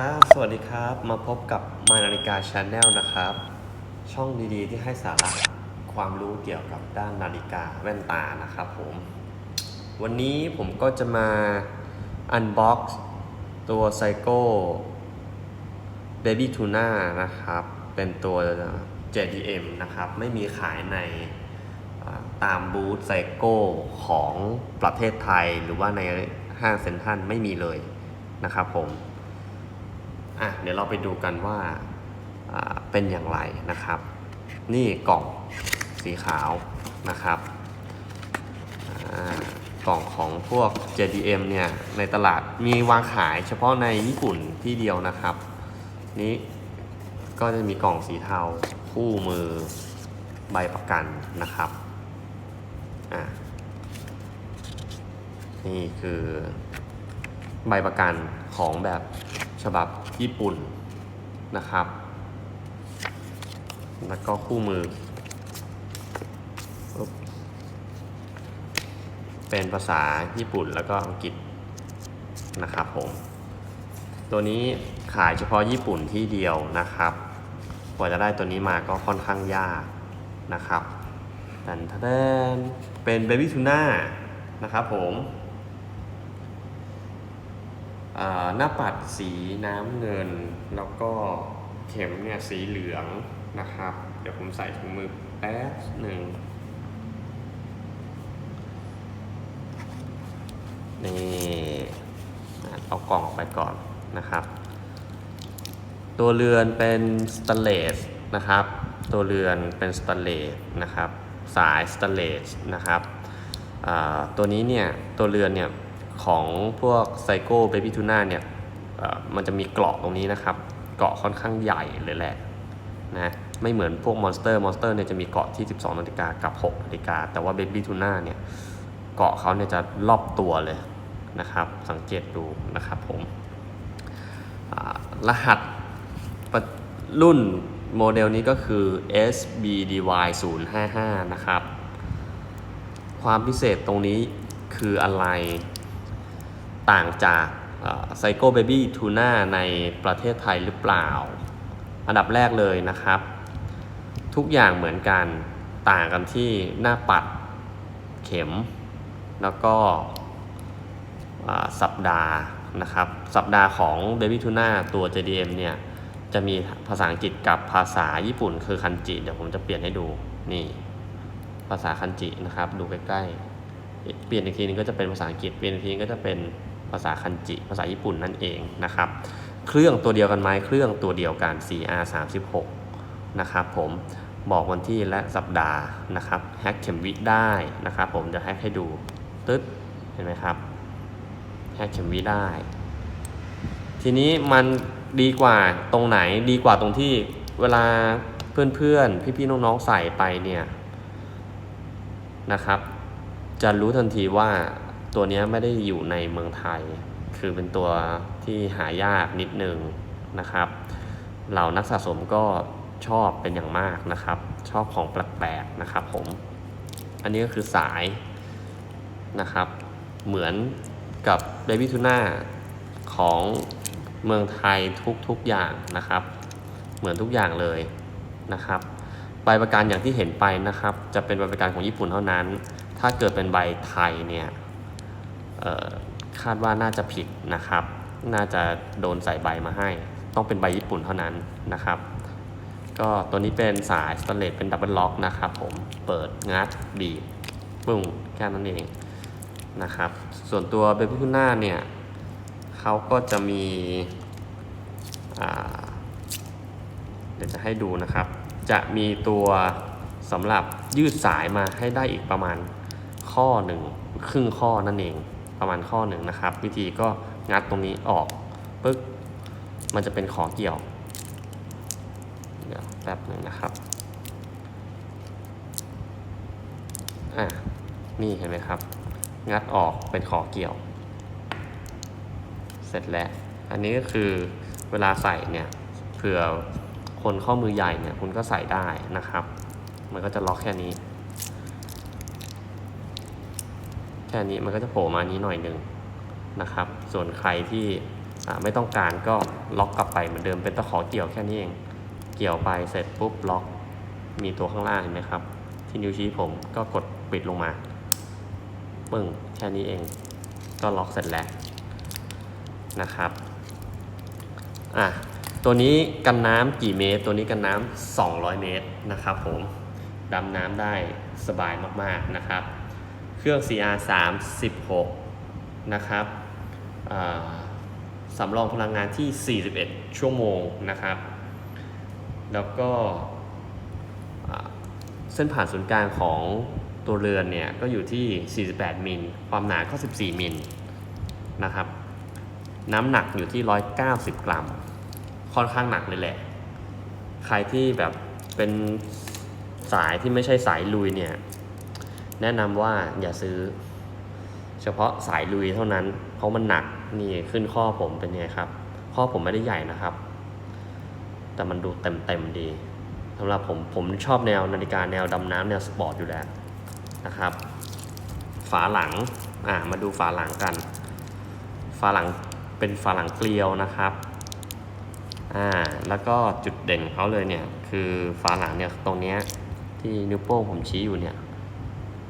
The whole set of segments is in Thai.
ครับ สวัสดีครับ มาพบกับมานาฬิกาชาแนลนะครับ ช่องดีๆ ที่ให้สาระความรู้เกี่ยวกับด้านนาฬิกาแว่นตานะครับผม วันนี้ผมก็จะมาอันบ็อกซ์ตัวไซโก้ Baby Tuna นะครับ เป็นตัว JDM นะครับ ไม่มีขายในตามบูธไซโก้ของประเทศไทย หรือว่าในห้างเซ็นทรัลไม่มีเลยนะครับผม อะเดี๋ยวเราไปดูกันว่าเป็นอย่างไรนะครับ นี่กล่องสีขาวนะครับกล่องของพวก JDM เนี่ยในตลาดมีวางขายเฉพาะในญี่ปุ่นที่เดียวนะครับ นี้ก็จะมีกล่องสีเทาคู่มือใบประกันนะครับอะนี่คือใบประกันของแบบฉบับ ญี่ปุ่นนะครับ แล้วก็คู่มือ เป็นภาษาญี่ปุ่นแล้วก็อังกฤษนะครับผม ตัวนี้ขายเฉพาะญี่ปุ่นที่เดียวนะครับกว่าจะได้ตัวนี้มาก็ค่อนข้างยากนะครับดันทะแดนเป็นเบบี้ทูน่านะครับผม หน้าปัดสีน้ำเงิน แล้วก็เข็มเนี่ยสีเหลืองนะครับ เดี๋ยวผมใส่ถุงมือแป๊บหนึ่งนี่เอากล่องออกไปก่อนนะครับ ตัวเรือนเป็นสแตนเลสนะครับ ตัวเรือนเป็นสแตนเลสนะครับ สายสแตนเลสนะครับตัวนี้เนี่ยตัวเรือนเนี่ย ของพวกไซโก้เบบี้ทูน่าเนี่ยมันจะมีเกราะตรงนี้นะครับ เกราะค่อนข้างใหญ่เลยแหละนะไม่เหมือนพวกมอนสเตอร์มอนสเตอร์เนี่ยจะมีเกราะที่ 12นาฬิกากับ6นาฬิกาแต่ว่าเบบี้ทูน่าเนี่ยเกาะเขาเนี่ยจะรอบตัวเลยนะครับ สังเกตดูนะครับผมรหัสระรุ่นโมเดลนี้ก็คือ SBDY 055 นะครับ ความพิเศษตรงนี้คืออะไร ต่างจากไซโก้เบบี้ทูน่าในประเทศไทยหรือเปล่า อันดับแรกเลยนะครับ ทุกอย่างเหมือนกันต่างกันที่หน้าปัดเข็ม แล้วก็สัปดาห์นะครับ สัปดาห์ของ Baby Tuna ตัว JDM เนี่ย จะมีภาษาอังกฤษกับภาษาญี่ปุ่นคือคันจิ เดี๋ยวผมจะเปลี่ยนให้ดู นี่ ภาษาคันจินะครับ ดูใกล้ๆ เปลี่ยนอีกทีนึงก็จะเป็นภาษาอังกฤษ เปลี่ยนอีกทีนึงก็จะเป็น ภาษาคันจิ ภาษาญี่ปุ่นนั่นเองนะครับ เครื่องตัวเดียวกันไหมเครื่องตัวเดียวกัน 4R 36นะครับผมบอกวันที่และสัปดาห์นะครับแฮกเข็มวิได้นะครับ ผมจะแฮกให้ดูตึ๊ดเห็นไหมครับแฮกเข็มวิได้ ทีนี้มันดีกว่าตรงไหนดีกว่าตรงที่เวลาเพื่อนๆ พี่ๆ น้องๆ ใส่ไปเนี่ยนะครับ จะรู้ทันทีว่า ตัวนี้ไม่ได้อยู่ในเมืองไทย คือเป็นตัวที่หายากนิดนึงนะครับ เหล่านักสะสมก็ชอบเป็นอย่างมากนะครับ ชอบของแปลกๆนะครับผม อันนี้ก็คือสายนะครับ เหมือนกับ Baby Tuna ของเมืองไทยทุกๆอย่างนะครับ เหมือนทุกอย่างเลยนะครับใบประกันอย่างที่เห็นไปนะครับ จะเป็นใบประกันของญี่ปุ่นเท่านั้น ถ้าเกิดเป็นใบไทยเนี่ย คาดว่าน่าจะผิดนะครับ น่าจะโดนใส่ใบมาให้ ต้องเป็นใบญี่ปุ่นเท่านั้นนะครับ ก็ตัวนี้เป็นสายสแตนเลสเป็นดับเบิลล็อกนะครับผม เปิดงัดบีบปุ้งแค่นั้นเองนะครับ ส่วนตัวเบบี้ทูน่าเนี่ยเขาก็จะมีเดี๋ยวจะให้ดูนะครับ จะมีตัวสำหรับยืดสายมาให้ได้อีกประมาณข้อหนึ่งครึ่งข้อนั่นเอง ประมาณข้อหนึ่งนะครับ วิธีก็งัดตรงนี้ออกปึ๊กมันจะเป็นขอเกี่ยว เดี๋ยวแป๊บหนึ่งนะครับอะนี่เห็นไหมครับ งัดออกเป็นขอเกี่ยว เสร็จแล้ว อันนี้ก็คือเวลาใส่เนี่ยเผื่อคนข้อมือใหญ่เนี่ยคุณก็ใส่ได้นะครับ มันก็จะล็อกแค่นี้ แค่นี้มันก็จะโผล่มานี้หน่อยหนึ่งนะครับ ส่วนใครที่ไม่ต้องการก็ล็อกกลับไปเหมือนเดิมเป็นตะขอเกี่ยวแค่นี้เอง เกี่ยวไปเสร็จปุ๊บล็อกมีตัวข้างล่างเห็นไหมครับ ที่นิ้วชี้ผมก็กดปิดลงมาปึ้งแค่นี้เองก็ล็อกเสร็จแล้วนะครับอะตัวนี้กันน้ำกี่เมตร ตัวนี้กันน้ำ200 เมตรนะครับผมดำน้ำได้สบายมากๆนะครับ เครื่อง CR 36นะครับสำรองพลังงานที่ 41 ชั่วโมงนะครับ แล้วก็เส้นผ่านศูนย์กลางของตัวเรือนเนี่ยก็อยู่ที่ 48 มิล ความหนาก็ 14 มิลนะครับ น้ำหนักอยู่ที่ 190 กรัม ค่อนข้างหนักเลยแหละ ใครที่แบบเป็นสายที่ไม่ใช่สายลุยเนี่ย แนะนำว่าอย่าซื้อ เฉพาะสายลุยเท่านั้น เพราะมันหนักนี่ขึ้นข้อผมเป็นไงครับ ข้อผมไม่ได้ใหญ่นะครับ แต่มันดูเต็มเต็มๆดีสำหรับผมผมชอบแนวนาฬิกาแนวดำน้ำแนวสปอร์ตอยู่แล้วนะครับ ฝาหลังอ่ามาดูฝาหลังกัน ฝาหลังเป็นฝาหลังเกลียวนะครับอ่าแล้วก็จุดเด่นเขาเลยเนี่ย คือฝาหลังเนี่ยตรงเนี้ยที่นิ้วโป้งผมชี้อยู่เนี่ย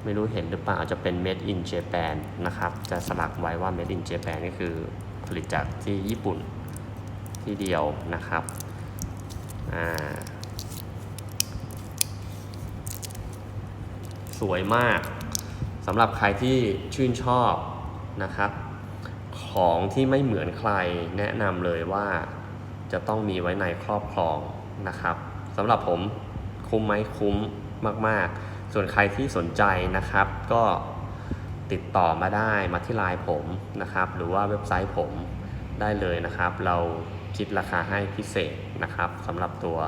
ไม่รู้เห็นหรือเปล่าจะเป็น made in Japan นะครับ จะสลักไว้ว่า made in Japan ก็คือผลิตจากที่ญี่ปุ่นที่เดียวนะครับอ่าสวยมากสำหรับใครที่ชื่นชอบนะครับ ของที่ไม่เหมือนใครแนะนำเลยว่าจะต้องมีไว้ในครอบครองนะครับสำหรับผมคุ้มไหมคุ้มมาก ๆ ส่วนใครที่สนใจนะครับ ก็ติดต่อมาได้มาที่ไลน์ผมนะครับ หรือว่าเว็บไซต์ผมได้เลยนะครับ เราคิดราคาให้พิเศษนะครับสำหรับตัว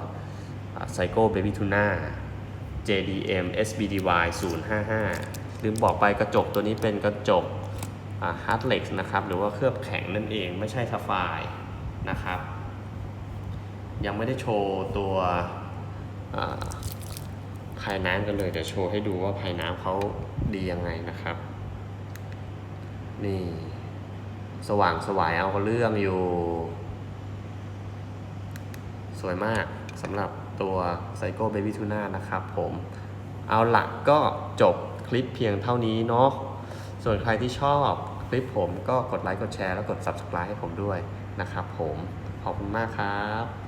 Psycho Baby Tuna JDM SBDY 055ลืมบอกไปกระจกตัวนี้เป็นกระจกฮาร์ดเล็กนะครับ หรือว่าเคลือบแข็งนั่นเองไม่ใช่ทฟไฟร์นะครับ ยังไม่ได้โชว์ตัว ภายน้ำกันเลย เดี๋ยวโชว์ให้ดูว่าภายน้ำเขาดียังไงนะครับ นี่ สว่างสวายเอาเรื่องอยู่ สวยมากสำหรับตัว Psycho Baby Tuna นะครับผมเอาหลักก็จบคลิปเพียงเท่านี้เนาะส่วนใครที่ชอบคลิปผมก็กดไลค์กดแชร์แล้วกด Subscribe ให้ผมด้วยนะครับผม ขอบคุณมากครับ